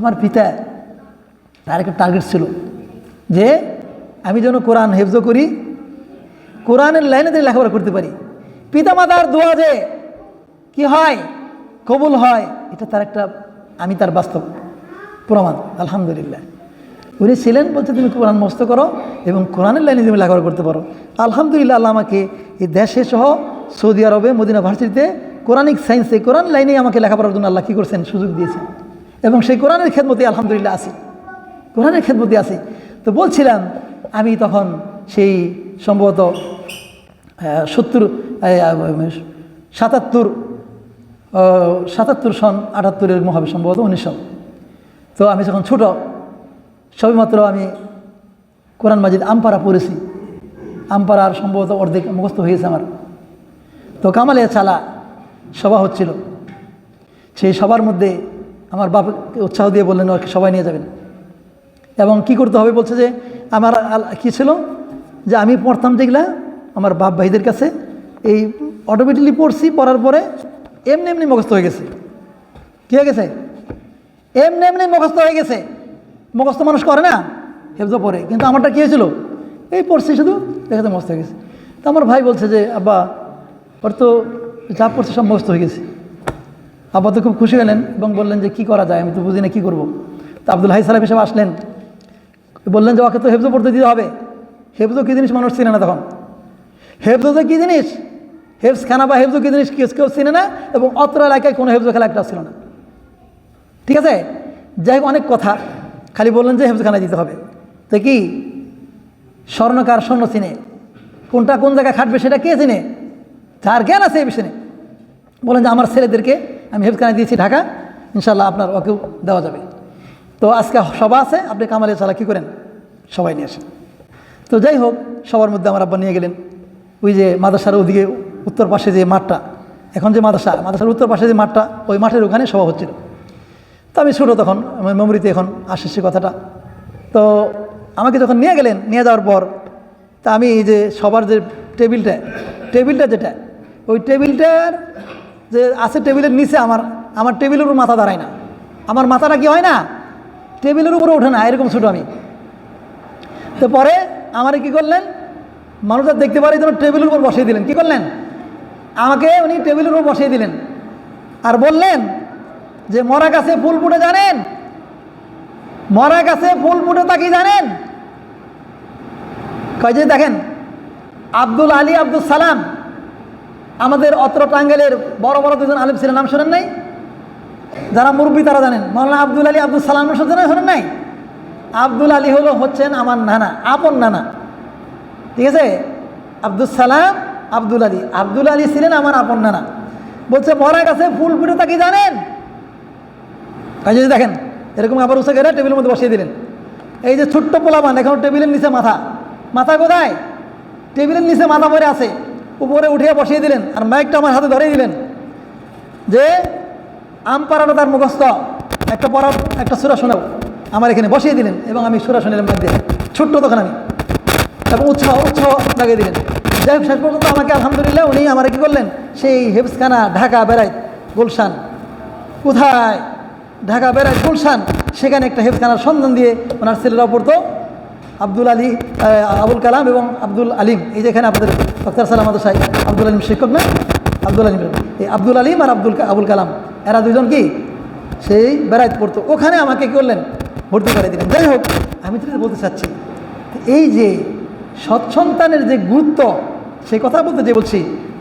আমার পিতা, তার একটা টার্গেট ছিল যে আমি যেন কোরআন হেফজ করি, কোরআনের লাইনে দিয়ে লেখাপড়া করতে পারি। পিতামাতার দোয়া যে কি হয়, কবুল হয়, এটা তার একটা, আমি তার বাস্তব প্রমাণ, আলহামদুলিল্লাহ। উনি ছিলেন বলছে, তুমি কোরআন মস্ত করো এবং কোরআনের লাইনে তুমি লেখাপড়া করতে পারো। আলহামদুলিল্লাহ, আল্লাহ আমাকে এই দেশে সহ সৌদি আরবে, মদিনা ভার্সিটিতে কোরআনিক সায়েন্সে কোরআন লাইনে আমাকে লেখাপড়ার জন্য আল্লাহ কী করছেন? সুযোগ দিয়েছেন। এবং সেই কোরআনের খেদমতে আলহামদুলিল্লাহ আছি। কোরআনের খেদমতে আছি। তো বলছিলাম, আমি তখন সেই সম্ভবত সত্তর সাতাত্তর সাতাত্তর সন আটাত্তরের মহাবে সম্ভবত উনিশ সন। তো আমি যখন ছোট, সবেমাত্র আমি কোরআন মাজিদ আমপাড়া পড়েছি। আমপাড়ার সম্ভবত অর্ধেক মুখস্থ হয়েছে আমার। তো কামালিয়া চালা সভা হচ্ছিল। সেই সবার মধ্যে আমার বাপকে উৎসাহ দিয়ে বললেন, ওকে সবাই নিয়ে যাবেন। এবং কি করতে হবে বলছে যে, আমার কি ছিল? যে আমি পড়তাম যেগুলা আমার বাপ ভাইদের কাছে এই অটোমেটিকলি পড়ছি, পড়ার পরে এমনি এমনি মুখস্থ হয়ে গেছে। কী হয়ে গেছে? এমনি এমনি মুখস্থ হয়ে গেছে। মুখস্থ মানুষ করে না, হেফজ পড়ে। কিন্তু আমারটা কী হয়েছিল? এই পড়ছি শুধু দেখাতে মুখস্থ হয়ে গেছে। তো আমার ভাই বলছে যে, আব্বা, ওর তো যা পড়ছে সব মুখস্থ হয়ে গেছে। আব্বা তো খুব খুশি হলেন এবং বললেন যে কি করা যায়, আমি তো বুঝি না কী করব। তো আব্দুল হাই সালাম হিসেবে আসলেন। বললেন যে ওকে তো হেফজো পড়তে দিতে হবে। হেফজো কী জিনিস মানুষ চিনে না তখন? হেফজো যে কী জিনিস? হেফজ খানা বা হেফজো কী জিনিস কেউ কেউ চিনে না এবং অত্র এলাকায় কোনো হেফজো খেলা একটা ছিল না। ঠিক আছে? যাই হোক, অনেক কথা। খালি বললেন যে হেফজখানা দিতে হবে। তো কি? স্বর্ণকার স্বর্ণ চিনে? কোনটা কোন জায়গায় খাটবে সেটা কে চিনে? যার জ্ঞান আছে এই বিষয়ে। বলেন যে আমার ছেলেদেরকে আমি হেফজখানা দিয়েছি ঢাকা ইনশাল্লাহ আপনার ওকেও দেওয়া যাবে। তো আজকে সভা আছে, আপনি কামালে চালা কী করেন? সবাই নিয়ে আসেন। তো যাই হোক, সবার মধ্যে আমার আব্বা নিয়ে গেলেন। ওই যে মাদ্রাসার ওদিকে উত্তর পাশে যে মাঠটা, এখন যে মাদ্রাসা, মাদ্রাসার উত্তর পাশে যে মাঠটা, ওই মাঠের ওখানে সভা হচ্ছিল। তো আমি ছোটো তখন, আমার মেমোরিতে এখন আসে সে কথাটা। তো আমাকে যখন নিয়ে গেলেন, নিয়ে যাওয়ার পর, তা আমি এই যে সবার যে টেবিলটা টেবিলটা যেটা, ওই টেবিলটার যে আছে টেবিলের নিচে আমার আমার টেবিলের উপর মাথা দাঁড়ায় না। আমার মাথাটা কি হয় না? টেবিলের উপরে ওঠে না, এরকম ছোটো আমি। তো পরে আমারে কি করলেন? মানুষরা দেখতে পারে যেন টেবিলের উপর বসিয়ে দিলেন। কি করলেন? আমাকে উনি টেবিলের উপর বসিয়ে দিলেন। আর বললেন যে, মরা গাছে ফুল ফুটে জানেন? মরা গাছে ফুল ফুটে তা কি জানেন? কয় যে দেখেন, আব্দুল আলী আব্দুল সালাম আমাদের অত্র টাঙ্গেলের বড় বড় দুজন আলিম ছিলেন, নাম শোনেন নাই? যারা মুরব্বী তারা জানেন। মৌলানা আব্দুল আলী আব্দুল সালাম শোনেন শোনেন নাই? আব্দুল আলী হলো হচ্ছেন আমার নানা, আপন নানা। ঠিক আছে? আব্দুল সালাম, আব্দুল আলী। আব্দুল আলী ছিলেন আমার আপন নানা। বলছে মরা গাছে ফুল ফুটে তা কি জানেন? কাজে যদি দেখেন, এরকম আবার উঠে গেলে টেবিলের মধ্যে বসিয়ে দিলেন। এই যে ছোট্ট পোলাবান, এখন টেবিলের নিচে মাথা। মাথা কোথায়? টেবিলের নিচে মাথা পরে আছে। উপরে উঠিয়ে বসিয়ে দিলেন আর মাইকটা আমার হাতে ধরেই দিলেন। যে, আম পাড়ানো তার মুখস্থ। একটা পড়া, একটা সুরা শোনাও। আমার এখানে বসিয়ে দিলেন এবং আমি সুরা শুনিলাম মধ্যে। ছোট্ট তখন আমি। এবং উৎসাহ উৎসাহ লাগিয়ে দিলেন। যাই হোক, শেষ পর্যন্ত আমাকে আলহামদুলিল্লাহ উনি আমার কি করলেন? সেই হেফসখানা ঢাকা বেড়াই, গুলশান। কোথায়? ঢাকা বেড়াই, গুলশান। সেখানে একটা হেফখানার সন্ধান দিয়ে ওনার ছেলেরা পড়তো আব্দুল আলী আবুল কালাম এবং আব্দুল আলিম। এই যেখানে আপনাদের ডক্টর সালাম সাহেব আব্দুল আলিম শিক্ষক না? আব্দুল আলিম। এই আব্দুল আলিম আর আব্দুল আবুল কালাম, এরা দুজন কি? সেই বেড়াইতে পড়তো। ওখানে আমাকে কি করলেন? ভর্তি করে দিলেন। যাই হোক, আমি তো বলতে চাচ্ছি, এই যে সৎসন্তানের যে গুরুত্ব সেই কথা বলতে যে বলছি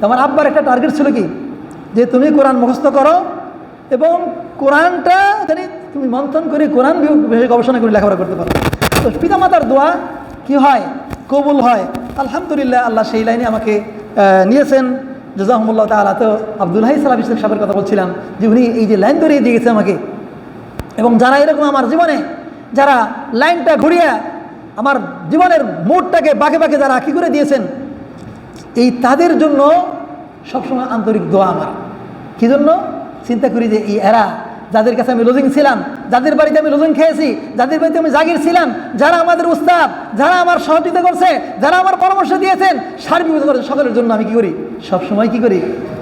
আমার আব্বার একটা টার্গেট ছিল কি? যে তুমি কোরআন মুখস্থ করো এবং কোরআনটা জানি তুমি মন্থন করে কোরআন বিষয়ে গবেষণা করে লেখাপড়া করতে পারো। তো পিতামাতার দোয়া কি হয়? কবুল হয়। আলহামদুলিল্লাহ আল্লাহ সেই লাইনে আমাকে নিয়েছেন। জাজাহমুল্লাহ তালা তো আব্দুল হাই সালাম ইসলাম সাহেবের কথা বলছিলাম যে উনি এই যে লাইন ধরিয়ে দিয়ে গেছে আমাকে। এবং যারা এরকম আমার জীবনে, যারা লাইনটা ঘুরিয়ে আমার জীবনের মোড়টাকে বাঁকে বাঁকে যারা কী করে দিয়েছেন, এই তাদের জন্য সবসময় আন্তরিক দোয়া আমার। কী জন্য? চিন্তা করি যে এই এরা যাদের কাছে আমি লজিং ছিলাম, যাদের বাড়িতে আমি লজিং খেয়েছি, যাদের বাড়িতে আমি জাগির ছিলাম, যারা আমাদের উস্তাদ, যারা আমার সহযোগিতা করছে, যারা আমার পরামর্শ দিয়েছেন সার্বিক করেছে সকলের জন্য আমি কি করি? সব সময় কি করি?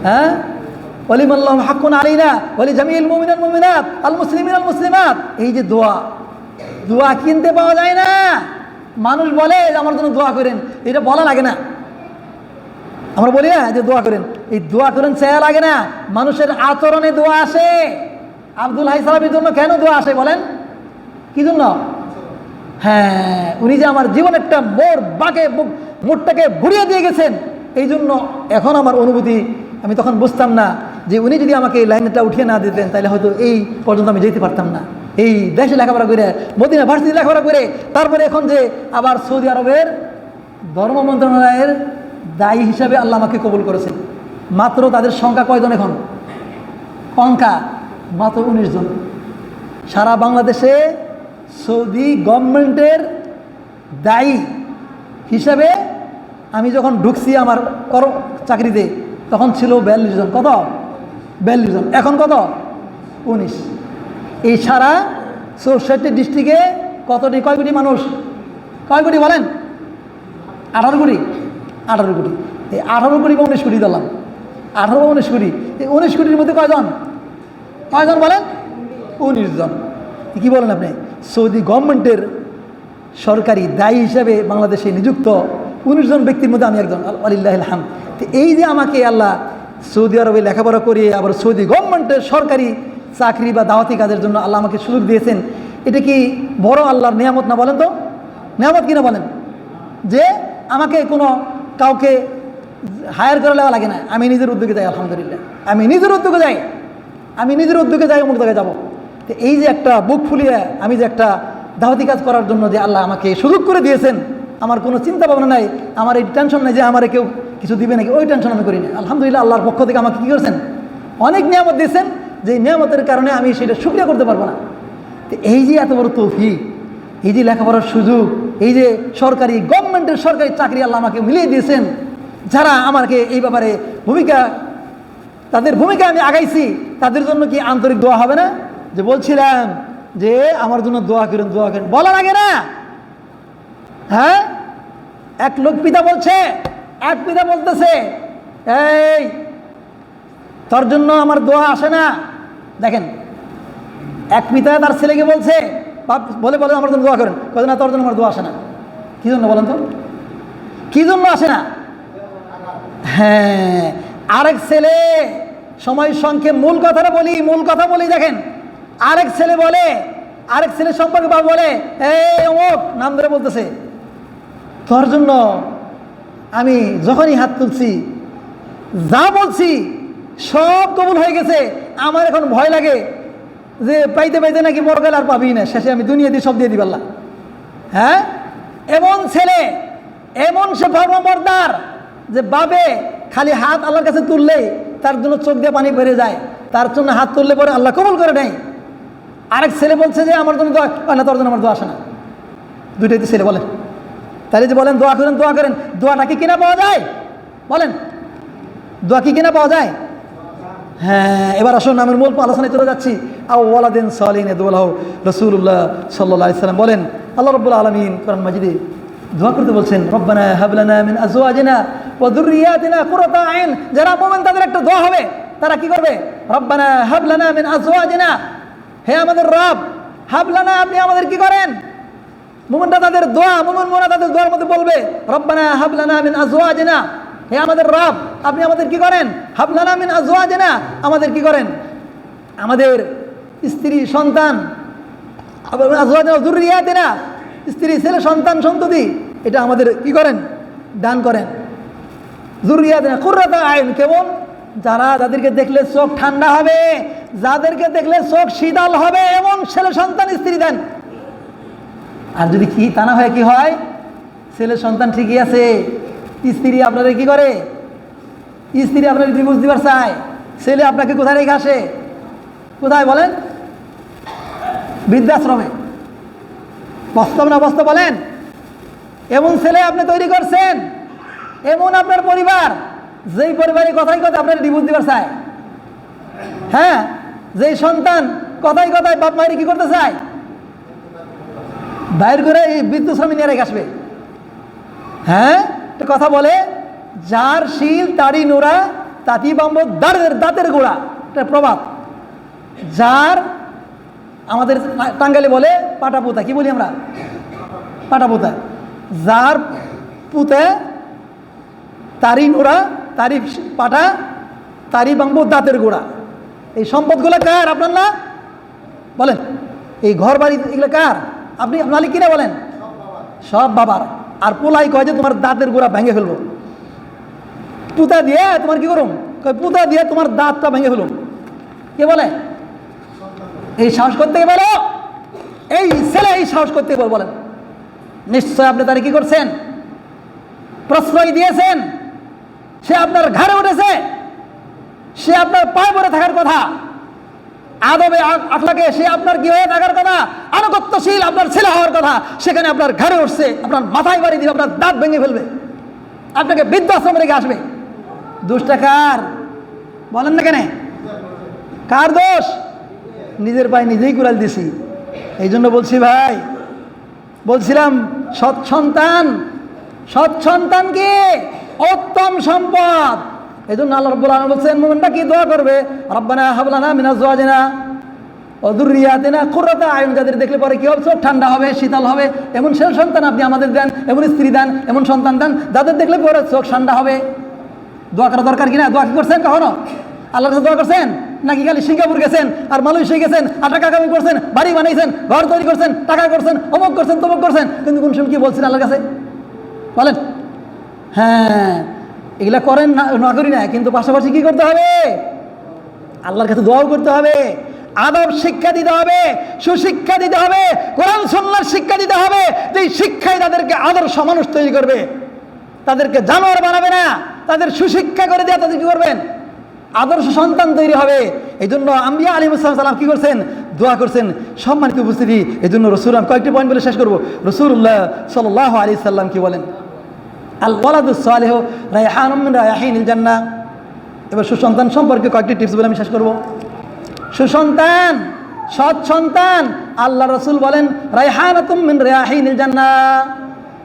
হ্যাঁ? ওলিম আল্লাহ হাক্কুন আলীনা ওলি জামিল মুমিনাল মুমিনাত আল মুসলিমিন আল মুসলিমাত এই যে দোয়া দোয়া কিনতে পাওয়া যায় না। মানুষ বলে আমার জন্য দোয়া করেন, এটা বলা লাগে না। আমরা বলি না যে দোয়া করেন, এই দোয়া করেন, চেয়া লাগে না। মানুষের আচরণে দোয়া আসে। আব্দুল হাই সালামের জন্য কেন দোয়া আসে বলেন? কি জন্য? হ্যাঁ উনি যে আমার জীবন একটা মোর বাঁকে মুখটাকে ঘুরিয়ে দিয়ে গেছেন, এই জন্য এখন আমার অনুভূতি, আমি তখন বুঝতাম না যে উনি যদি আমাকে এই লাইনটা উঠিয়ে না দিতেন, তাহলে হয়তো এই পর্যন্ত আমি যেতে পারতাম না। এই দেশে লেখাপড়া করে, মদিনা ভার্সিটি লেখাপড়া করে, তারপরে এখন যে আবার সৌদি আরবের ধর্ম মন্ত্রণালয়ের দায়ী হিসাবে আল্লাহ আমাকে কবুল করেছেন। মাত্র তাদের সংখ্যা কয়জন এখন? সংখ্যা মাত্র উনিশ জন। সারা বাংলাদেশে সৌদি গভর্নমেন্টের দায়ী হিসাবে আমি যখন ঢুকছি আমার কর চাকরিতে, তখন ছিল বিয়াল্লিশ জন। কত? বিয়াল্লিশ জন। এখন কত? উনিশ। এই সারা চৌষট্টি ডিস্ট্রিক্টে কতটি, কয় কোটি মানুষ? কয় কোটি বলেন? আঠারো কোটি। আঠারো কোটি। এই আঠারো কোটি বা উনিশ কোটি দিলাম আঠারো বা উনিশ কোটি। এই উনিশ কোটির মধ্যে কয়জন? কয়জন বলেন? উনিশ জন। কি বলেন আপনি? সৌদি গভর্নমেন্টের সরকারি দায়ী হিসাবে বাংলাদেশে নিযুক্ত উনিশ জন ব্যক্তির মধ্যে আমি একজন আলিল্লাহ হাম তো এই যে আমাকে আল্লাহ সৌদি আরবে লেখাপড়া করিয়ে আবার সৌদি গভর্নমেন্টের সরকারি চাকরি বা দাওয়াতি কাজের জন্য আল্লাহ আমাকে সুযোগ দিয়েছেন, এটা কি বড় আল্লাহর নিয়ামত না বলেন তো? নিয়ামত কিনা বলেন? যে আমাকে কোনো কাউকে হায়ার করে লাগে না। আমি নিজের উদ্যোগে যাই, আলহামদুলিল্লাহ। আমি নিজের উদ্যোগে যাই। আমি নিজের উদ্যোগে যাই, অমুক জায়গায় যাব। তো এই যে একটা বুক ফুলিয়ে আমি যে একটা দাওয়াতি কাজ করার জন্য যে আল্লাহ আমাকে সুযোগ করে দিয়েছেন, আমার কোনো চিন্তা ভাবনা নাই, আমার এই টেনশন নাই যে আমার কেউ কিছু দিবে নাকি, ওই টেনশন আমি করি না আলহামদুলিল্লাহ আল্লাহর পক্ষ থেকে আমাকে কী করেছেন? অনেক নিয়ামত দিয়েছেন, যে নিয়ামতের কারণে আমি সেটা সুক্রিয়া করতে পারব না। তো এই যে এত বড় তৌফিক, এই যে লেখাপড়ার সুযোগ, এই যে সরকারি, গভর্নমেন্টের সরকারি চাকরি আল্লাহ আমাকে মিলিয়ে দিয়েছেন, যারা আমাকে এই ব্যাপারে ভূমিকা, তাদের ভূমিকা আমি আগাইছি তাদের জন্য কি আন্তরিক দোয়া হবে না? যে বলছিলাম যে, আমার জন্য দোয়া করেন দোয়া করেন। বলা লাগে না। হ্যাঁ? এক লোক পিতা বলছে, এক পিতা বলতেছে, এই, তোর জন্য আমার দোয়া আসে না। দেখেন, এক পিতা তার ছেলেকে বলছে বলে বলে আমার জন্য দোয়া করেন। কত না, তোর জন্য আমার দোয়া আসে না। কী জন্য বলেন তো? কী জন্য আসে না? হ্যাঁ আরেক ছেলে সময় সংক্ষেপ মূল কথাটা বলি, মূল কথা বলি দেখেন। আরেক ছেলে বলে, আরেক ছেলে সম্পর্কে বাবা বলে অমুক, নাম ধরে বলতেছে। তোর জন্য আমি যখনই হাত তুলছি, যা বলছি সব কবুল হয়ে গেছে। আমার এখন ভয় লাগে যে পাইতে পাইতে নাকি মরগাল আর পাবি না। শেষে আমি দুনিয়া দিয়ে সব দিয়ে পারলাম হ্যাঁ? এমন ছেলে, এমন সে ধর্মবর্দার যে বাবে খালি হাত আল্লাহর কাছে তুললেই তার জন্য চোখ দিয়ে পানি বেড়ে যায়। তার জন্য হাত তুললে পরে আল্লাহ কবল করে নেয়। আরেক ছেলে বলছে যে, আমার জন্য দোয়া না তোর জন্য আমার দোয়া আসে না। দুইটাই তো ছেলে বলেন তাহলে যে বলেন, দোয়া করেন দোয়া করেন। দোয়াটা কি কিনা পাওয়া যায়? বলেন, দোয়া কি কিনা পাওয়া যায়? হ্যাঁ এবার আসুন, নামের মূল আলোচনায় চলে যাচ্ছি। আওয়ালাদিন সালিন রসুল্লাহ সাল্লাহ ইসলাম বলেন, আল্লাহ রব্বুল আলমিন কোরআন মাজিদে দোয়া করতে বলছেন, রব্বানা হাবলানা মিন আজওয়াজিনা ওয়া যুররিয়াতিনা কুরাতা আইন। যারা মুমিন, তাদের একটা দোয়া হবে। তারা কি করবে? রব্বানা হাবলানা মিন আজওয়াজিনা। হে আমাদের রব হাবলানা আপনি আমাদের কি করেন? মুমিনরা তাদের দোয়া, মুমিন মোনা তাদের দোয়ার মধ্যে বলবে, রব্বানা হাবলানা মিন আজওয়াজিনা। হে আমাদের রব, আপনি আমাদের কি করেন? হাবলানা মিন আজওয়াজিনা। আমাদের কি করেন? আমাদের স্ত্রী সন্তান আজওয়াজিনা স্ত্রী, ছেলে, সন্তান, সন্ততি, এটা আমাদের কি করেন? দান করেন। জুরিয়াতিনা কুর্রাতা আইন কেমন যারা যাদেরকে দেখলে চোখ ঠান্ডা হবে, যাদেরকে দেখলে চোখ শীতল হবে, এমন ছেলে সন্তান স্ত্রী দেন। আর যদি কি তা না হয়, কি হয়? ছেলে সন্তান ঠিকই আছে, স্ত্রী আপনাদের কি করে? স্ত্রী আপনার ডিভোর্স দিবার চায় ছেলে আপনাকে কোথায় রেখে আসে? কোথায় বলেন? বৃদ্ধাশ্রমে। বাস্তব না বাস্তব বলেন? এমন ছেলে আপনি তৈরি করছেন এমন আপনার পরিবার, যেই পরিবারের কথাই কথা আপনার ডিভোর্স দিবার চায়। হ্যাঁ? যেই সন্তান কথাই কথায় বাপ মায়ের কি করতে চায়? বাইর করে এই বিদ্যুৎ শ্রমী নিয়ে রেখে আসবে। হ্যাঁ? কথা বলে, যার শিল, তারই নোরা তাঁতি বাম্ব দাঁড়ের দাঁতের গোড়া। এটা প্রবাদ। যার, আমাদের টাঙ্গালে বলে পাটা পোতা কি বলি আমরা? পাটা পোতা যার পুঁতে তারই নোড়া তারই পাটা তারই বাম্ব, দাঁতের গোড়া। এই সম্পদগুলো কার আপনার না? বলেন, এই ঘর বাড়ি এগুলো কার? আপনি মালিক কিনা বলেন? সব বাবার। আর পোলাই কয় যে তোমার দাঁতের গোড়া ভেঙে ফেলব। পুতা দিয়ে তোমার কি কয়, পুতা দিয়ে তোমার দাঁতটা ভেঙে ফেলুম। কে বলে? এই সাহস করতে বলো। এই ছেলে এই সাহস করতে বল, বলেন। নিশ্চয় আপনি তারা কি করছেন? প্রশ্রয় দিয়েছেন? সে আপনার ঘাড়ে উঠেছে। সে আপনার পায়ে পড়ে থাকার কথা। আদবে আখলাকে সে আপনার কি হয়ে থাকার কথা? আনুগত্যশীল আপনার ছেলে হওয়ার কথা। সেখানে আপনার ঘাড়ে উঠছে, আপনার মাথায় বাড়ি দিবে, আপনার দাঁত ভেঙে ফেলবে। আপনাকে বৃদ্ধাশ্রমে রেখে আসবে। দোষটা কার? বলেন না কেন? কার দোষ? নিজের পায়ে নিজেই কুড়াল দিছি। এই জন্য বলছি ভাই, বলছিলাম, সৎ সন্তান। সৎ সন্তানকে উত্তম সম্পদ। এই জন্য আল্লাহ রব্বুল আলম বলছেন মোমেনটা কি দোয়া করবে? রব্বানা হাবলানা মিনা জোয়াজেনা অদুরিয়াতেনা কুর্রতা আয়ন। যাদের দেখলে পরে কি হবে? চোখ ঠান্ডা হবে, শীতল হবে, এমন সে সন্তান আপনি আমাদের দেন, এমন স্ত্রী দেন, এমন সন্তান দেন, যাদের দেখলে পরে চোখ ঠান্ডা হবে। দোয়া করা দরকার কিনা দোয়া কি করছেন কখনো? আল্লাহর কাছে দোয়া করছেন? নাকি খালি সিঙ্গাপুর গেছেন, আর মালয়েশিয়া গেছেন আর টাকা কামাই করছেন, বাড়ি বানাইছেন, ঘর তৈরি করছেন, টাকা করছেন, অমুক করছেন, তমুক করছেন? কিন্তু কোন সময় কি বলছেন আল্লাহর কাছে? বলেন। হ্যাঁ এগুলা করেন না করি না, কিন্তু পাশাপাশি কি করতে হবে? আল্লাহর কাছে দোয়াও করতে হবে, আদব শিক্ষা দিতে হবে, সুশিক্ষা দিতে হবে, কোরআন সন্ন্যার শিক্ষা দিতে হবে, যে শিক্ষাই তাদেরকে আদর্শ মানুষ তৈরি করবে। তাদেরকে জানোয়ার বানাবে না, তাদের সুশিক্ষা করে দেওয়া তাদের কি করবেন? আদর্শ সন্তান তৈরি হবে। এই জন্য আম্বিয়া আলী সাল্লাম কি করছেন? দোয়া করছেন। সম্মানিত উপস্থিতি এই জন্য রসুল, আমি কয়েকটি পয়েন্ট বলে শেষ করব। রসুল্লাহ সাল্লাহ আলী সাল্লাম কি বলেন? আল ওয়ালাদুসালেহ রায়হানুম রায়াহিনুল জান্না এবার সুসন্তান সম্পর্কে কয়েকটি টিপস বলে আমি শেষ করব। সুসন্তান, সৎ সন্তান আল্লাহ রসুল বলেন রায়হানাতুম মিন রায়াহিনুল জান্না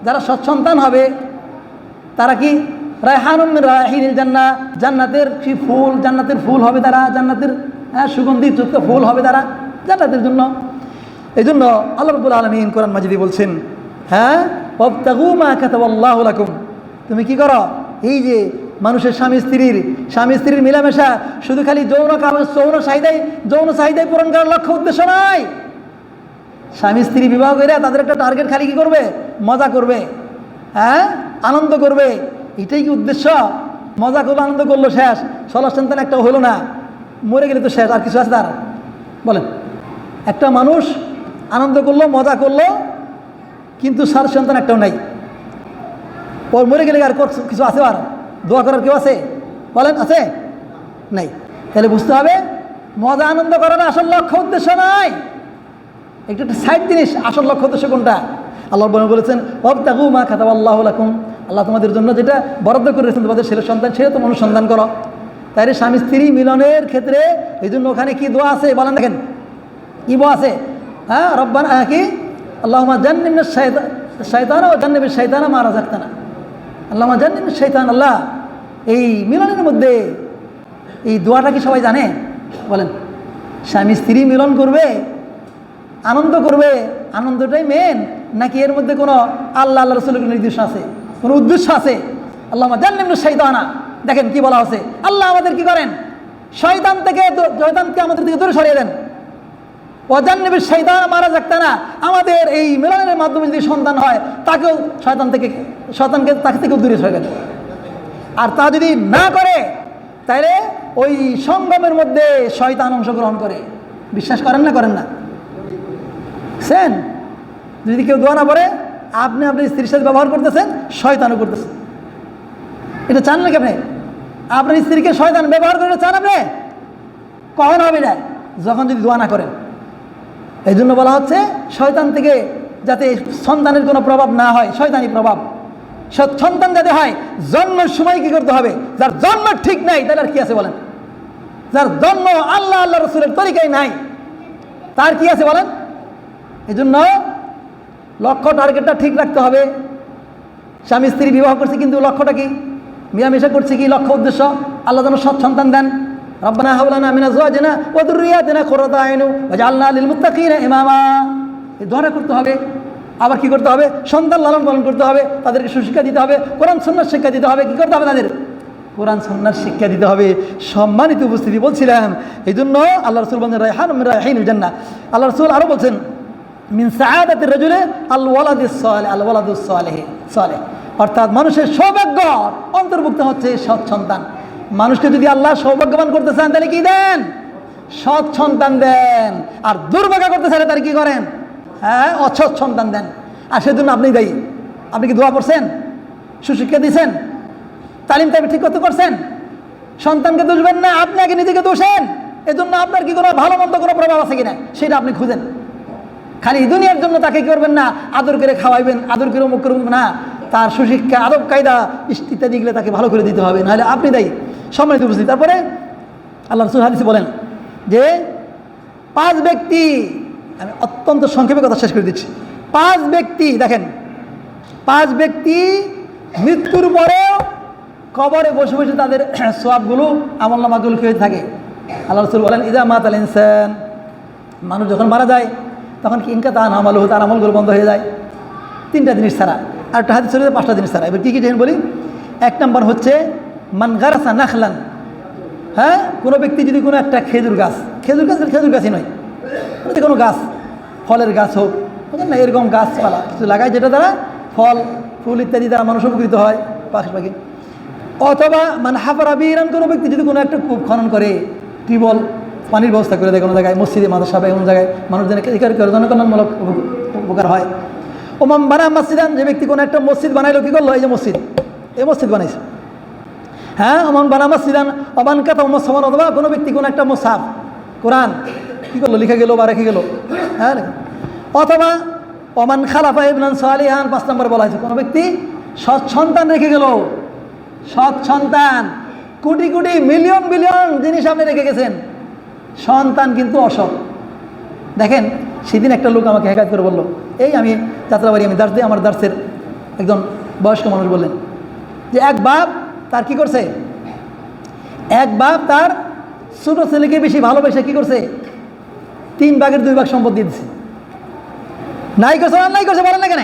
যারা সৎ সন্তান হবে, তারা কি? রায়হানুম মিন রায়াহিনুল জান্না জান্নাতের কি ফুল, জান্নাতের ফুল হবে তারা? জান্নাতের হ্যাঁ সুগন্ধি যুক্ত ফুল হবে তারা? জান্নাতের জন্য। এই জন্য আল্লাহ রবুল আলমিন কোরআন মাজিদি বলছেন হ্যাঁ মা কাতাবাল্লাহু লাকুম। তুমি কি করো? এই যে মানুষের স্বামী, স্ত্রীর স্বামী, স্ত্রীর মিলামেশা, শুধু খালি যৌন যৌন চাহিদাই যৌন চাহিদাই পূরণ করার লক্ষ্য উদ্দেশ্য নয় স্বামী, স্ত্রী বিবাহ করে তাদের একটা টার্গেট খালি কি করবে? মজা করবে। হ্যাঁ? আনন্দ করবে। এটাই কি উদ্দেশ্য? মজা করল আনন্দ করল, শেষ। ষোলো সন্তান একটা হলো না। মরে গেলে তো শেষ, আর কিছু আছে তার? বলেন। একটা মানুষ আনন্দ করল, মজা করল, কিন্তু সার সন্তান একটাও নাই। ওর মরে গেলে আর কিছু আছে আর? দোয়া করার কেউ আছে? বলেন, আছে? নাই। তাহলে বুঝতে হবে, মজা আনন্দ করার আসল লক্ষ্য উদ্দেশ্য নয় একটা একটা সাইড জিনিস, আসল লক্ষ্য উদ্দেশ্য কোনটা? আল্লাহ বলে বলেছেন অবতাগু মা খাতাব আল্লাহ লাকুম। আল্লাহ তোমাদের জন্য যেটা বরাদ্দ করে রেখেছেন তোমাদের ছেলে সন্তান, সেটা তুমি অনুসন্ধান করো। তাই স্বামী স্ত্রী মিলনের ক্ষেত্রে এই জন্য ওখানে কি দোয়া আছে? বলেন দেখেন। কি বো আছে? হ্যাঁ রব্বান হ্যাঁ কি? আল্লাহ জান্নিম শৈতান ও জান্নিব শৈতানা মারা যাকতানা আল্লাহ জান্নিম শৈতান আল্লাহ। এই মিলনের মধ্যে এই দোয়াটা কি সবাই জানে? বলেন, স্বামী স্ত্রী মিলন করবে, আনন্দ করবে, আনন্দটাই মেন নাকি এর মধ্যে কোনো আল্লাহ আল্লাহ রসুলের নির্দেশ আছে? কোনো উদ্দেশ্য আছে? আল্লাহ জান্নিম শৈতানা দেখেন কি বলা হচ্ছে আল্লাহ আমাদের কি করেন? শয়তান থেকে শয়তানকে আমাদের থেকে দূরে সরিয়ে দেন। অজান্নবী শৈতান মারা যাকতে না আমাদের এই মিলনের মাধ্যমে যদি সন্তান হয়, তাকেও শয়তান থেকে, শয়তানকে তাকে থেকেও দূরে সরে গেল আর তা যদি না করে তাহলে ওই সঙ্গমের মধ্যে শয়তান অংশগ্রহণ করে। বিশ্বাস করেন না করেন না? সেন, যদি কেউ দোয়া না পড়ে আপনি আপনি স্ত্রীর সাথে ব্যবহার করতেছেন, শয়তানও করতেছেন এটা চান নাকি আপনি? আপনার স্ত্রীকে শয়তান ব্যবহার করে চান আপনি? কখন হবে না। যখন যদি দোয়া না করেন। এই জন্য বলা হচ্ছে, শয়তান থেকে যাতে সন্তানের কোনো প্রভাব না হয়, শয়তানি প্রভাব। সন্তান যাতে হয় জন্মের সময় কি করতে হবে? যার জন্ম ঠিক নাই তাহলে আর কি আছে বলেন? যার জন্ম আল্লাহ আল্লাহ রসুলের তরিকায় নাই, তার কি আছে বলেন? এই জন্য লক্ষ্য, টার্গেটটা ঠিক রাখতে হবে। স্বামী, স্ত্রী বিবাহ করছে, কিন্তু লক্ষ্যটা কি? মিলামেশা করছে কি? লক্ষ্য, উদ্দেশ্য? আল্লাহ যেন সৎ সন্তান দেন। হাওলানা মিনা জওয়াজিনা ওয়া যুররিয়াতিনা কুররাতা আইনু ওয়াজআলনা লিল মুত্তাকিনা ইমামা এই দোয়াটা করতে হবে। আবার কি করতে হবে? সন্তান লালন পালন করতে হবে। তাদেরকে সুশিক্ষা দিতে হবে। কোরআন সন্ন্যাস শিক্ষা দিতে হবে। কি করতে হবে তাদের? কোরআন সন্ন্যাস শিক্ষা দিতে হবে। সম্মানিত উপস্থিতি বলছিলাম। এই জন্য আল্লাহ রসুল বলছেন রায়হান রায়হাইন জান্না আল্লাহ রসুল আরও বলছেন, মিন সাহাদাতের রজুলে আল ওয়ালাদুস সালেহ আল ওয়ালাদুস সালেহ সালেহ অর্থাৎ মানুষের সৌভাগ্য অন্তর্ভুক্ত হচ্ছে সৎ সন্তান। মানুষকে যদি আল্লাহ সৌভাগ্যবান করতে চান, তাহলে কি দেন? সৎ সন্তান দেন। আর দুর্ভাগ্য করতে চাইলে তার কি করেন? হ্যাঁ অসৎ সন্তান দেন। আর সেজন্য আপনি দায়ী। আপনি কি দোয়া করছেন সুশিক্ষা দিয়েছেন তালিম তালিম ঠিক করতে করছেন? সন্তানকে দোষবেন না, আপনি আগে নিজেকে দোষেন। এজন্য আপনার কি কোনো ভালো মন্দ কোনো প্রভাব আছে কিনা? সেটা আপনি খুঁজেন। খালি দুনিয়ার জন্য তাকে কি করবেন না? আদর করে খাওয়াইবেন, আদর করে মুখ করবেন না। তার সুশিক্ষা আদব কায়দা ইস- ইত্যাদি গেলে তাকে ভালো করে দিতে হবে। নাহলে আপনি দায়ী। সম্মানিত উপস্থিত তারপরে আল্লাহ রসুল হাদিসে বলেন যে, পাঁচ ব্যক্তি, আমি অত্যন্ত সংক্ষেপে কথা শেষ করে দিচ্ছি। পাঁচ ব্যক্তি, দেখেন, পাঁচ ব্যক্তি মৃত্যুর পরেও কবরে বসে বসে তাদের সোয়াবগুলো আমল নামাগুলো খেয়ে থাকে? আল্লাহ রসুল বলেন, ইদা মাত আল ইনসান। মানুষ যখন মারা যায়, তখন কি ইনকা তান আমালু তার আমলগুলো বন্ধ হয়ে যায়? তিনটা জিনিস ছাড়া। আর একটা হাদিস পাঁচটা জিনিস ছাড়া। এবার কী কী বলি? এক নম্বর হচ্ছে মান গারাসা নাখলান। হ্যাঁ? কোনো ব্যক্তি যদি কোনো একটা খেজুর গাছ খেজুর গাছ খেজুর গাছই নয় ওটা কোনো গাছ, ফলের গাছ হোক বুঝলেন না, এরকম গাছপালা, কিছু লাগায় যেটা দ্বারা ফল, ফুল ইত্যাদি দ্বারা মানুষ উপকৃত হয় পাখি পাখি। অথবা মানে হাফারা বিরান কোনো ব্যক্তি যদি কোনো একটা কূপ খনন করে, টিউবওয়েল, পানির ব্যবস্থা করে দেয় কোনো জায়গায়, মসজিদে মাদ্রাসা বা এমন জায়গায় মানুষজন জনকল্যাণমূলক উপ- উপকার হয়। ওমাম বানা মসজিদান, যে ব্যক্তি কোনো একটা মসজিদ বানাইলো, কী করল? এই যে মসজিদ, এই মসজিদ বানাইছে। হ্যাঁ অমান বানা মসজিদান অমান কাতা সমান অথবা কোনো ব্যক্তি, কোনো একটা মোসাফ, কোরআন, কী করল, লিখে গেলো বা রেখে গেলো? হ্যাঁ অথবা অমান খালাফা ইবনান সালিহান, পাঁচ নম্বর বলা হয়েছে, কোনো ব্যক্তি সৎ সন্তান রেখে গেল। সৎ সন্তান, কোটি কোটি, মিলিয়ন বিলিয়ন জিনিস আপনি রেখে গেছেন। সন্তান কিন্তু অসৎ। দেখেন, সেদিন একটা লোক আমাকে হেকাত করে বলল, এই আমি যাত্রাবাড়ি, আমি দার্স দিই আমার দার্সের একজন বয়স্ক মানুষ বললেন যে, এক বাপ তার কি করছে? এক বাপ তার ছোট ছেলেকে বেশি ভালোবেসে কি করছে? তিন ভাগের দুই ভাগ সম্পদ দিয়ে নাই করছে নাই করছে বলেন না কেন?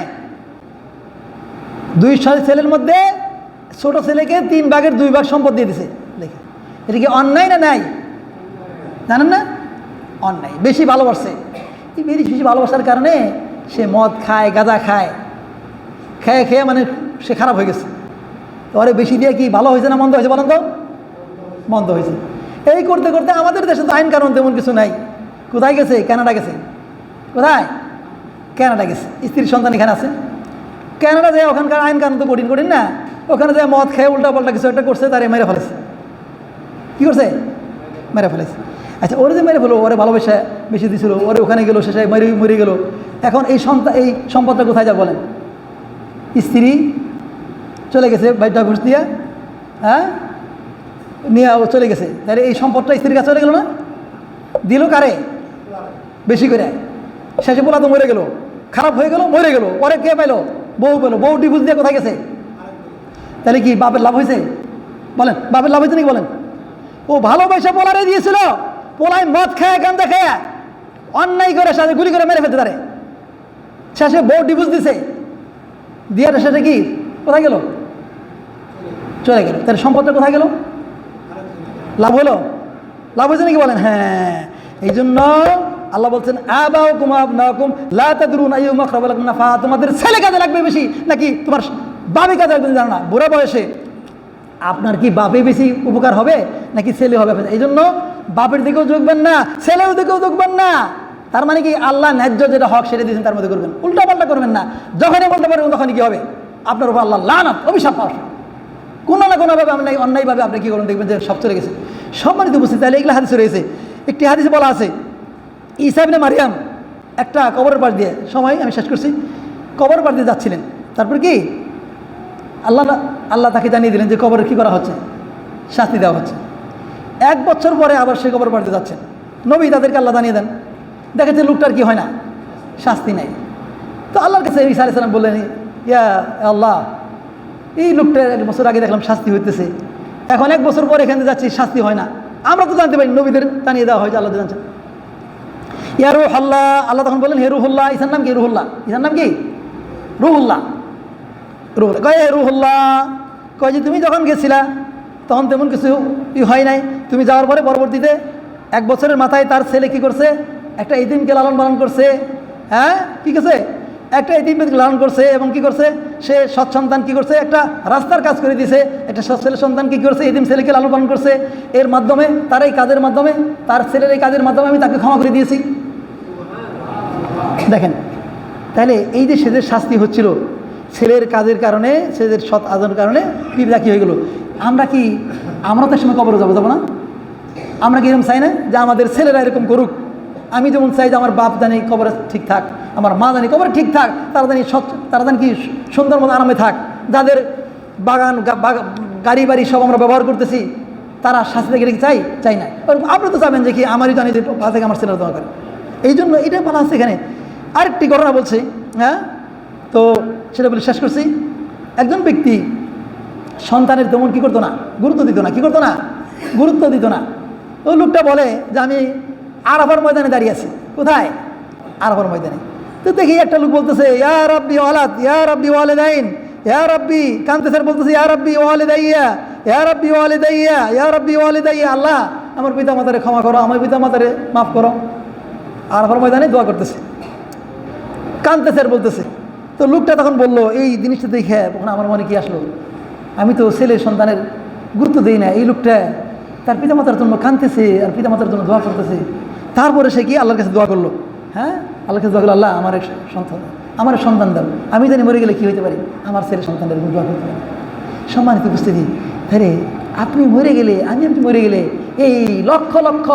দুই ছেলের মধ্যে ছোট ছেলেকে তিন ভাগের দুই ভাগ সম্পদ দিয়ে দিছে। দেখে। এটা কি অন্যায় না নাই জানেন না? অন্যায়। বেশি ভালোবাসছে এই বেশি বেশি ভালোবাসার কারণে সে মদ খায়, গাঁজা খায়। খেয়ে খেয়ে মানে সে খারাপ হয়ে গেছে। ওরে বেশি দিয়ে কি ভালো হয়েছে না মন্দ হয়েছে বলেন তো? মন্দ হয়েছে। এই করতে করতে আমাদের দেশে তো আইন কানুন তেমন কিছু নাই। কোথায় গেছে? কানাডা গেছে। কোথায়? কানাডা গেছে। স্ত্রীর সন্তান এখানে আছে। কানাডা যায়, ওখানকার আইন কানুন তো কঠিন কঠিন না। ওখানে যায় মদ খেয়ে উল্টা পাল্টা কিছু একটা করছে, তারে মেরে ফেলেছে। কী করছে? মেরে ফেলেছে। আচ্ছা ওরে যে মেরে ফেলো ওরে ভালোবেসে বেশি দিছিল, ওরে ওখানে গেলো, শেষে মেরে মরে গেলো। এখন এই সন্তান এই সম্পদটা কোথায় যা বলেন? স্ত্রী চলে গেছে বাইরটা ঘুষ দিয়ে হ্যাঁ? নিয়ে চলে গেছে। তাহলে এই সম্পদটা স্ত্রীর কাছে চলে গেল না? দিল কারে? বেশি করে। শেষে বলা তো মরে গেল। খারাপ হয়ে গেল, মরে গেল। পরে কে পেল বউ পেল বউ ডিভোর্স দিয়ে কোথায় গেছে? তাহলে কি বাপের লাভ হয়েছে? বলেন, বাপের লাভ হয়েছে নাকি বলেন? ও ভালোবাসা পোলারে দিয়েছিল। পোলায় মদ খায় গান্দা খায়। অন্যায় করে সাথে গুলি করে মেরে ফেলতে পারে শেষে বউ ডিভোর্স দিছে। দিয়ে শেষে কি? কোথায় গেল? চলে গেল। তাহলে সম্পদটা কোথায় গেল? লাভ হলো? লাভ হয়েছে নাকি বলেন? হ্যাঁ। এই জন্য আল্লাহ বলছেন আবাও তোমাদের ছেলে কাজে লাগবে বেশি নাকি তোমার বাবি কাজে লাগবে জানো না? বুড়া বয়সে। আপনার কি বাপে বেশি উপকার হবে নাকি ছেলে হবে? এই জন্য বাপের দিকেও যোগবেন না, ছেলের দিকেও যোগবেন না। তার মানে কি আল্লাহ ন্যায্য যেটা হক সেটা দিয়েছেন তার মধ্যে করবেন। উল্টা পাল্টা করবেন না। যখনই বলতে পারবেন তখনই কি হবে? আপনার উপর আল্লাহ লানাত, অভিশাপ আসবে কোনো না কোনোভাবে আপনি অন্যায়ভাবে আপনি কী করুন দেখবেন যে সব চলে গেছে। সম্মানিত উপস্থিত, তাহলে এগুলো হাদিসে রয়েছে। একটি হাদিসে বলা আছে ইসাবিনে মারিয়াম একটা কবরের পাশ দিয়ে, সময় আমি শেষ করছি, কবরের পাশ দিয়ে যাচ্ছিলেন। তারপর কি? আল্লাহ আল্লাহ তাকে জানিয়ে দিলেন যে কবরে কী করা হচ্ছে? শাস্তি দেওয়া হচ্ছে। এক বছর পরে আবার সে কবর পাড়তে যাচ্ছেন। নবী তাদেরকে আল্লাহ জানিয়ে দেন দেখেছে লোকটার কি হয় না? শাস্তি নেই। তো আল্লাহর কাছে ঈসা আলাইহিস সালাম বললেন, ইয়া আল্লাহ এই লোকটা এক বছর আগে দেখলাম শাস্তি হইতেছে। এখন এক বছর পর এখানে যাচ্ছি, শাস্তি হয় না। আমরা তো জানতে পারি নবীদের জানিয়ে দেওয়া হয়েছে আল্লাহ জানছেন ইয়া রুহাল্লাহ, আল্লাহ তখন বললেন, হে রুহুল্লাহ ইসার নাম কি? রুহুল্লাহ। ইসার নাম কি? রুহুল্লাহ। রুহুল্লাহ। কয়, হে রুহুল্লাহ, কয় যে তুমি যখন গেছিলা, তখন তেমন কিছু হয় নাই। তুমি যাওয়ার পরে পরবর্তীতে এক বছরের মাথায় তার ছেলে কি করছে? একটা ইতিমকে লালন পালন করছে। হ্যাঁ? কি করছে? একটা ইতিমকে লালন করছে এবং কি করছে? সে সৎ সন্তান কী করছে? একটা রাস্তার কাজ করে দিয়েছে একটা সৎ ছেলে সন্তান কী করছে? ইতিম ছেলেকে লালন পালন করছে। এর মাধ্যমে, তার এই কাজের মাধ্যমে, তার ছেলের এই কাজের মাধ্যমে আমি তাকে ক্ষমা করে দিয়েছি। দেখেন, তাহলে এই যে সেদের শাস্তি হচ্ছিল, ছেলের কাজের কারণে ছেলের সৎ আজনের কারণে পিপড়া কী হয়ে গেলো? আমরা কি, আমরা তো সময় কবরে যাব যাব না? আমরা কি এরকম চাই না যে আমাদের ছেলেরা এরকম করুক? আমি যেমন চাই যে আমার বাপ জানি কবরে ঠিক থাক। আমার মা জানি কবরে ঠিক থাক, তারা জানি তারা জানি কি সুন্দর মতো আরামে থাক। যাদের বাগান গাড়ি বাড়ি সব আমরা ব্যবহার করতেছি, তারা শাস্তি থেকে কি চাই চাই না। ওরকম আপনি তো চাবেন যে কি আমারই জানি যে পা থেকে আমার ছেলেরা দরকার। এই জন্য এটা বলা আছে এখানে। আরেকটি ঘটনা বলছি হ্যাঁ? তো সেটা বলে শেষ করছি। একজন ব্যক্তি সন্তানের তেমন কী করতো না? গুরুত্ব দিত না। কী করতো না? গুরুত্ব দিত না। ওই লোকটা বলে যে, আমি আরাফার ময়দানে দাঁড়িয়ে আছি। কোথায়? আরাফার ময়দানে। তো দেখি একটা লোক বলতেছে, ইয়া রব্বি ওয়ালাদ, ইয়া রব্বি ওয়ালেদাইন, ইয়া রব্বি, কান্তে স্যার বলতেছে, ইয়া রব্বি ওয়ালেদাইয়া, ইয়া রব্বি ওয়ালেদাইয়া, ইয়া রব্বি ওয়ালেদাইয়া, আল্লাহ, আমার পিতা মাতারে ক্ষমা করো, আমার পিতা মাতারে মাফ করো। আর আমার ময়দানে দোয়া করতেছে। কান্তে স্যার বলতেছে, তো লোকটা তখন বলল, এই জিনিসটা দেখে তখন আমার মনে কি আসলো? আমি তো ছেলে সন্তানের গুরুত্ব দিই না, এই লোকটা তার পিতামাতার জন্য কানতেছে, আর পিতামাতার জন্য দোয়া করতেছে। তারপরে সে কি আল্লাহর কাছে দোয়া করল? হ্যাঁ? আল্লাহর কাছে দোয়া আল্লাহ, আমার সন্তান আমার সন্তান দাও। আমি জানি মরে গেলে কী হতে পারি, আমার ছেলে সন্তানের জন্য দোয়া করতে পারি। সম্মানিত উপস্থিতি তাহলে আপনি মরে গেলে, আমি আপনি মরে গেলে, এই লক্ষ লক্ষ,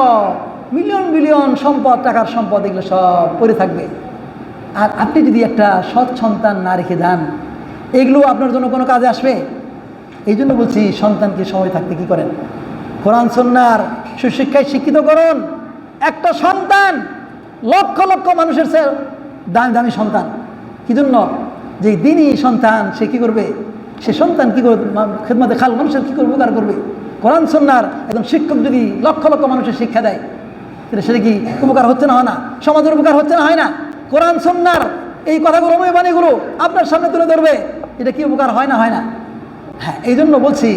মিলিয়ন মিলিয়ন সম্পদ, টাকার সম্পদ, এগুলো সব পড়ে থাকবে। আর আপনি যদি একটা সৎ সন্তান না রেখে যান, এগুলো আপনার জন্য কোনো কাজে আসবে? এই জন্য বলছি, সন্তানকে সময় থাকতে কি করেন? কোরআন সন্ন্যার সুশিক্ষায় শিক্ষিত করুন। একটা সন্তান লক্ষ লক্ষ মানুষের সে দামি দামি সন্তান। কি জন্য যে দিনই সন্তান, সে কি করবে? সে সন্তান কি করবে? খেদমতে খাল মানুষের কী করবে? উপকার করবে? কোরআন সন্ন্যার একজন শিক্ষক যদি লক্ষ লক্ষ মানুষের শিক্ষা দেয়, তাহলে সেটা কি উপকার হচ্ছে না হয় না? সমাজের উপকার হচ্ছে না হয় না? কোরআন সন্ন্যার এই কথাগুলো বাণীগুলো আপনার সামনে তুলে ধরবে, এটা কি উপকার হয় না হয় না? হ্যাঁ এই জন্য বলছি,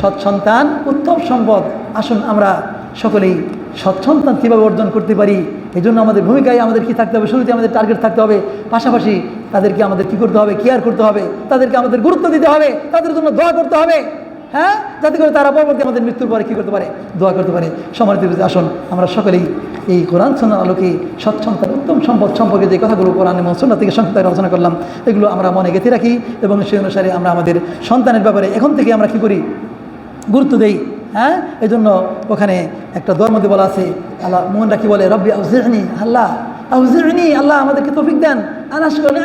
সৎ সন্তান, উত্তম সম্পদ, আসুন আমরা সকলেই সৎ সন্তান কীভাবে অর্জন করতে পারি? এই জন্য আমাদের ভূমিকায় আমাদের কি থাকতে হবে, শুরুতে আমাদের টার্গেট থাকতে হবে, পাশাপাশি তাদেরকে আমাদের কি করতে হবে কেয়ার করতে হবে, তাদেরকে আমাদের গুরুত্ব দিতে হবে, তাদের জন্য দোয়া করতে হবে হ্যাঁ? যাতে করে তারা পরবর্তী আমাদের মৃত্যুর পরে কী করতে পারে? দোয়া করতে পারে। সমানিত আসুন, আমরা সকলেই এই কোরআন সন্ন্যার আলোকে সচ্ছন্তার উত্তম সম্পদ সম্পর্কে যে কথাগুলো কোরআন এবং সন্না থেকে সংক্ষিপ্ত আলোচনা করলাম, এগুলো আমরা মনে গেঁথে রাখি এবং সেই অনুসারে আমরা আমাদের সন্তানের ব্যাপারে এখন থেকে আমরা কি করি? গুরুত্ব দেই। হ্যাঁ? এই জন্য ওখানে একটা দোয়ার মধ্যে বলা আছে, আল্লাহ মোহনরা কি বলে? রব্বি আউজিনি আল্লাহ আউজিনি আল্লাহ আমাদেরকে তৌফিক দেন। আনাস করে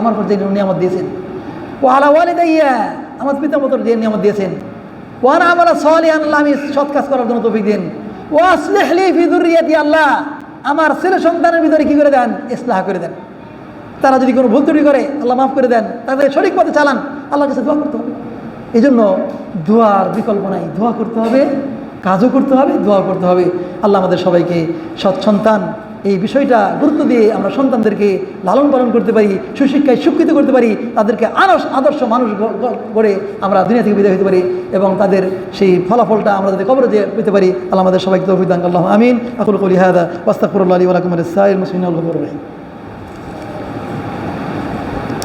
আমার উপর যে নিয়ামত দিয়েছেন। ও আলা ওয়ালে দাইয়া আমার পিতা মতো যে নিয়ামত দিয়েছেন। ওয়ান আমার সলি আল্লাহ আমি সৎ কাজ করার জন্য তৌফিক দিন। ও ফিদুরিয়াতি আল্লাহ, আমার ছেলে সন্তানের ভিতরে কি করে দেন? ইসলাহ করে দেন। তারা যদি কোনো ভুল ত্রুটি করে, আল্লাহ মাফ করে দেন। তাদের সঠিক পথে চালান। আল্লাহর কাছে দোয়া করতে হবে। এই জন্য দোয়ার বিকল্প নাই। দোয়া করতে হবে, কাজও করতে হবে দোয়া করতে হবে। আল্লাহ আমাদের সবাইকে সৎ সন্তান। এই বিষয়টা গুরুত্ব দিয়ে আমরা সন্তানদেরকে লালন পালন করতে পারি, সুশিক্ষায় শিক্ষিত করতে পারি, তাদেরকে আদর্শ আদর্শ মানুষ গড়ে আমরা দুনিয়া থেকে বিদায় হতে পারি এবং তাদের সেই ফলাফলটা আমরা যাতে কবর দিয়ে পেতে পারি। আল্লাহ আমাদের সবাইকে আল্লাহ আমিন। আকুল কলি হাদা। ওয়াস্তাগফিরুল্লাহ লি ওয়া লাকুম ওয়া লিসাইরিল মুসলিমিন আল রহিম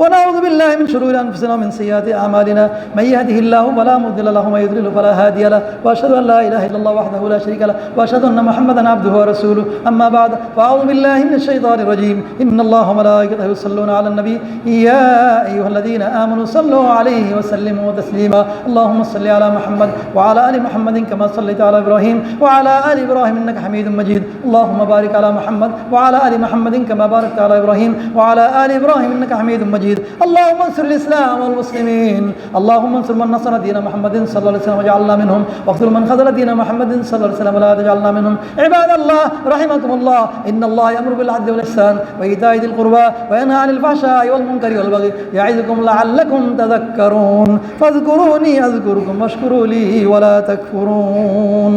ونعوذ بالله من شرور أنفسنا ومن سيئات أعمالنا. من يهده الله فلا مضل له ومن يضلل فلا هادي له. وأشهد أن لا إله إلا الله وحده لا شريك له وأشهد أن محمدا عبده ورسوله. أما بعد فأعوذ بالله من الشيطان الرجيم. إن الله وملائكته يصلون على النبي. يا أيها الذين آمنوا صلوا عليه وسلموا تسليما. اللهم صل على محمد وعلى آل محمد كما صليت على إبراهيم وعلى آل إبراهيم إنك حميد مجيد. اللهم بارك على محمد وعلى آل محمد كما باركت على إبراهيم وعلى آل إبراهيم إنك حميد مجيد. مجيد اللهم انصر الإسلام والمسلمين. اللهم انصر من نصر دين محمد صلى الله عليه وسلم وجعلنا منهم. واقتل من خذل دين محمد صلى الله عليه وسلم ولا تجعلنا منهم. عباد الله رحمكم الله. إن الله يأمر بالعدل والإحسان وإيتاء ذي القربى وينهى عن الفحشاء والمنكر والبغي يعظكم لعلكم تذكرون. فاذكروني أذكركم واشكروا لي ولا تكفرون.